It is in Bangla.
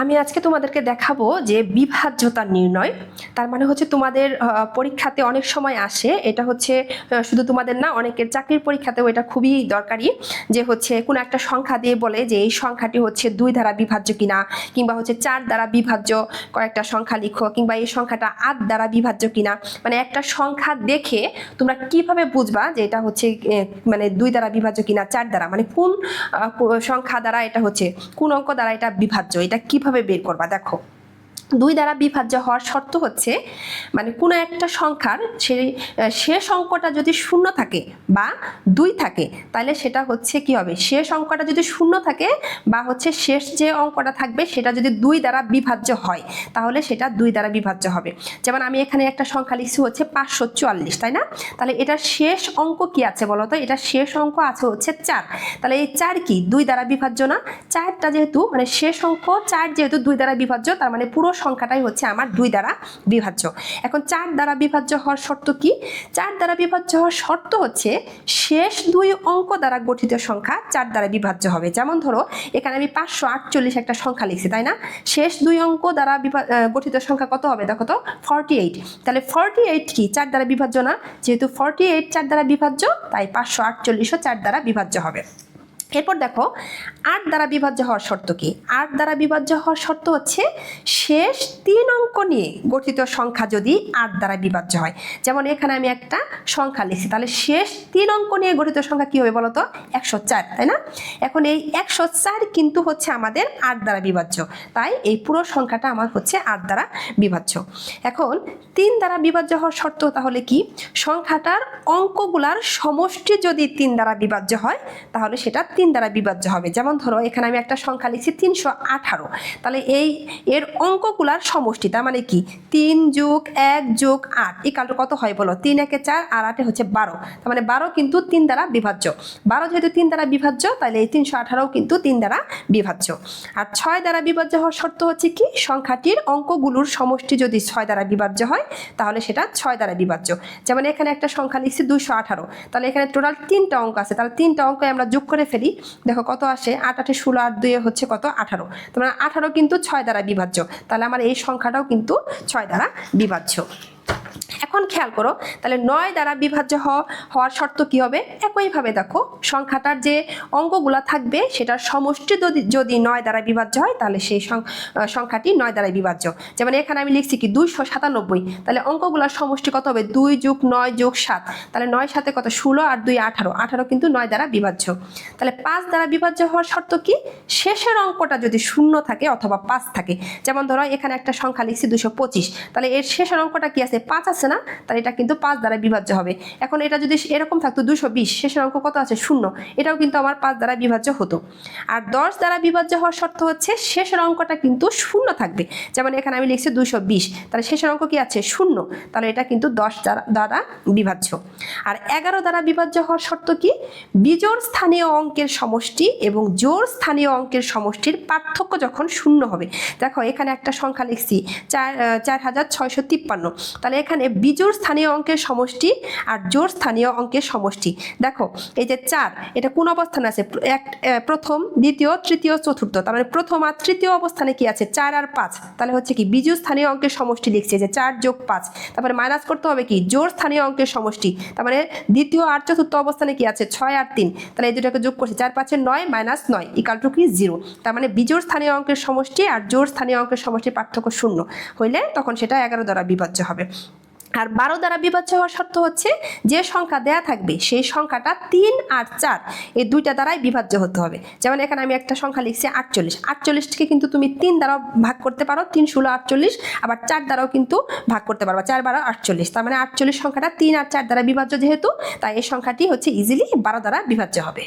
আমি আজকে তোমাদেরকে দেখাবো যে বিভাজ্যতা নির্ণয়, তার মানে হচ্ছে তোমাদের পরীক্ষাতে অনেক সময় আসে, এটা হচ্ছে শুধু তোমাদের না, অনেকের চাকরির পরীক্ষাতেও এটা খুবই দরকারি, যে হচ্ছে কোনো একটা সংখ্যা দিয়ে বলে যে এই সংখ্যাটি হচ্ছে দুই দ্বারা বিভাজ্য কিনা, কিংবা হচ্ছে চার দ্বারা বিভাজ্য, কয়েকটা সংখ্যা লিখো, কিংবা এই সংখ্যাটা আট দ্বারা বিভাজ্য কিনা মানে একটা সংখ্যা দেখে তোমরা কীভাবে বুঝবা যে এটা হচ্ছে মানে দুই দ্বারা বিভাজ্য কিনা, চার দ্বারা মানে কোন সংখ্যা দ্বারা এটা হচ্ছে, কোন অঙ্ক দ্বারা এটা বিভাজ্য, এটা কীভাবে বের করবা? দেখো। দুই দ্বারা বিভাজ্য হওয়ার শর্ত হচ্ছে মানে কোনো একটা সংখ্যার আহ, শেষ অঙ্কটা যদি শূন্য থাকে বা দুই থাকে তাহলে সেটা হচ্ছে কি হবে? শেষ অঙ্কটা যদি শূন্য থাকে বা হচ্ছে শেষ যে অঙ্কটা থাকবে সেটা যদি দুই দ্বারা বিভাজ্য হয় তাহলে সেটা দুই দ্বারা বিভাজ্য হবে। যেমন আমি এখানে একটা সংখ্যা লিখছি হচ্ছে পাঁচশো চুয়াল্লিশ তাই না? তাহলে এটার শেষ অঙ্ক কি আছে বলো তো? এটা শেষ অঙ্ক আছে হচ্ছে চার। তাহলে এই চার কি? দুই দ্বারা বিভাজ্য না? চারটা যেহেতু মানে শেষ অঙ্ক চার যেহেতু দুই দ্বারা বিভাজ্য তার মানে পুরো সংখ্যাটাই হচ্ছে আমার দুই দ্বারা বিভাজ্য। এখন চার দ্বারা বিভাজ্য হওয়ার শর্ত কি? চার দ্বারা বিভাজ্য হওয়ার শর্ত হচ্ছে শেষ দুই অঙ্ক দ্বারা গঠিত সংখ্যা চার দ্বারা বিভাজ্য হবে। যেমন ধরো, এখানে আমি পাঁচশো আটচল্লিশ একটা সংখ্যা লিখছি, তাই না? শেষ দুই অঙ্ক দ্বারা গঠিত সংখ্যা কত হবে? দেখো তো ফর্টি এইট তাহলে ফর্টি এইট কি? চার দ্বারা বিভাজ্য না? যেহেতু ফর্টি এইট চার দ্বারা বিভাজ্য, তাই পাঁচশো আটচল্লিশও চার দ্বারা বিভাজ্য হবে। এরপর দেখো, আট দ্বারা বিভাজ্য হওয়ার শর্ত কি? আট দ্বারা বিভাজ্য হওয়ার শর্ত হচ্ছে, শেষ তিন অঙ্ক নিয়ে গঠিত সংখ্যা যদি আট দ্বারা বিভাজ্য হয়। যেমন এখানে আমি একটা সংখ্যা লিখছি, তাহলে শেষ তিন অঙ্ক নিয়ে গঠিত সংখ্যা কি হবে বলো তো একশো চার, তাই না? এখন এই একশো চার কিন্তু হচ্ছে আমাদের আট দ্বারা বিভাজ্য। তাই এই পুরো সংখ্যাটা আমার হচ্ছে আট দ্বারা বিভাজ্য। এখন তিন দ্বারা বিভাজ্য হওয়ার শর্ত তাহলে কি? সংখ্যাটার অঙ্কগুলার সমষ্টি যদি তিন দ্বারা বিভাজ্য হয়, তাহলে সেটা তিন দ্বারা বিভাজ্য হবে। যেমন ধরো, এখানে আমি একটা সংখ্যা লিখছি তিনশো আঠারো। তাহলে এই, এর অঙ্কগুলার সমষ্টি, তার মানে কি? তিন যোগ এক যোগ আট। এই কালটা কত হয় বলো? তিন একে চার আর আটে হচ্ছে বারো। তার মানে বারো কিন্তু তিন দ্বারা বিভাজ্য। বারো যেহেতু তিন দ্বারা বিভাজ্য, তাহলে এই তিনশো আঠারোও কিন্তু তিন দ্বারা বিভাজ্য। আর ছয় দ্বারা বিভাজ্য হওয়ার শর্ত হচ্ছে কি? সংখ্যাটির অঙ্কগুলোর সমষ্টি যদি ছয় দ্বারা বিভাজ্য হয়, তাহলে সেটা ছয় দ্বারা বিভাজ্য। যেমন এখানে একটা সংখ্যা লিখছি দুশো আঠারো। তাহলে এখানে টোটাল তিনটা অঙ্ক আছে। তাহলে তিনটা অঙ্ক আমরা যোগ করে ফেলি। দেখো কত আসে? আট, আটে ষোলো, আট, দুয়ে হচ্ছে কত? আঠারো। তোমার আঠারো কিন্তু ছয় দ্বারা বিভাজ্য। তাহলে আমার এই সংখ্যাটাও কিন্তু ছয় দ্বারা বিভাজ্য। এখন খেয়াল করো, তাহলে নয় দ্বারা বিভাজ্য হওয়ার শর্ত কি হবে? একইভাবে দেখো, সংখ্যাটার যে অঙ্কগুলো থাকবে, সেটার সমষ্টি যদি যদি নয় দ্বারা বিভাজ্য হয়, তাহলে সেই সংখ্যাটি নয় দ্বারা বিভাজ্য। যেমন এখানে আমি লিখছি কি, দুইশো সাতানব্বই। তাহলে অঙ্কগুলোর সমষ্টি কত হবে? দুই যুগ নয় যুগ সাত। তাহলে নয় সাথে কত? ষোলো আর দুই আঠারো। আঠারো কিন্তু নয় দ্বারা বিভাজ্য। তাহলে পাঁচ দ্বারা বিভাজ্য হওয়ার শর্ত কি? শেষের অঙ্কটা যদি শূন্য থাকে অথবা পাঁচ থাকে, যেমন ধরো এখানে একটা সংখ্যা লিখছি দুশো পঁচিশ। তাহলে এর শেষের অঙ্কটা কি আছে? পাঁচ আছে না, তাহলে এটা কিন্তু পাঁচ দ্বারা বিভাজ্য হবে। এখন এটা যদি এরকম থাকতো দুশো বিশ, শেষের অঙ্ক কত আছে? শূন্য। এটাও কিন্তু আমার পাঁচ দ্বারা বিভাজ্য হতো। আর দশ দ্বারা বিভাজ্য হওয়ার শর্ত হচ্ছে শেষের অঙ্কটা কিন্তু শূন্য থাকবে। যেমন এখানে আমি লিখছি দুশো বিশ, তাহলে শেষের অঙ্ক কি আছে? শূন্য। তাহলে এটা কিন্তু দশ দ্বারা বিভাজ্য। আর এগারো দ্বারা বিভাজ্য হওয়ার শর্ত কি? বিজোড় স্থানীয় অঙ্কের সমষ্টি এবং জোর স্থানীয় অঙ্কের সমষ্টির পার্থক্য যখন শূন্য হবে। দেখো, এখানে একটা সংখ্যা লিখছি, চার চার হাজার ছয়শো তিপ্পান্ন। তাহলে এখানে বিজোড় স্থানীয় অঙ্কের সমষ্টি আর জোড় স্থানীয় অঙ্কের সমষ্টি। দেখো, এই যে চার, এটা কোন অবস্থানে আছে? এক প্রথম, দ্বিতীয়, তৃতীয়, চতুর্থ। তার মানে প্রথম আর তৃতীয় অবস্থানে কি আছে? চার আর পাঁচ। তাহলে হচ্ছে কি, বিজোড় স্থানীয় অঙ্কের সমষ্টি লিখছে যে চার যোগ পাঁচ। তারপরে মাইনাস করতে হবে কি? জোর স্থানীয় অঙ্কের সমষ্টি। তার মানে দ্বিতীয় আর চতুর্থ অবস্থানে কি আছে? ছয় আর তিন। তাহলে এই দুটাকে যোগ করছে, চার পাঁচের নয় মাইনাস নয় ইকাল টু কি? জিরো তার মানে বিজোড় স্থানীয় অঙ্কের সমষ্টি আর জোড় স্থানীয় অঙ্কের সমষ্টির পার্থক্য শূন্য। হইলে তখন সেটা এগারো দ্বারা বিভাজ্য হবে। আর বারো দ্বারা বিভাজ্য হওয়ার শর্ত হচ্ছে যে সংখ্যা দেয়া থাকবে, সেই সংখ্যাটা তিন আর চার, এই দুইটা দ্বারাই বিভাজ্য হতে হবে। যেমন এখানে আমি একটা সংখ্যা লিখছি আটচল্লিশ। আটচল্লিশটিকে কিন্তু তুমি তিন দ্বারাও ভাগ করতে পারো, তিন ষোলো আটচল্লিশ, আবার চার দ্বারাও কিন্তু ভাগ করতে পারবা, চার বারো আটচল্লিশ। তার মানে আটচল্লিশ সংখ্যাটা তিন আর চার দ্বারা বিভাজ্য যেহেতু, তাই এই সংখ্যাটি হচ্ছে ইজিলি বারো দ্বারা বিভাজ্য হবে।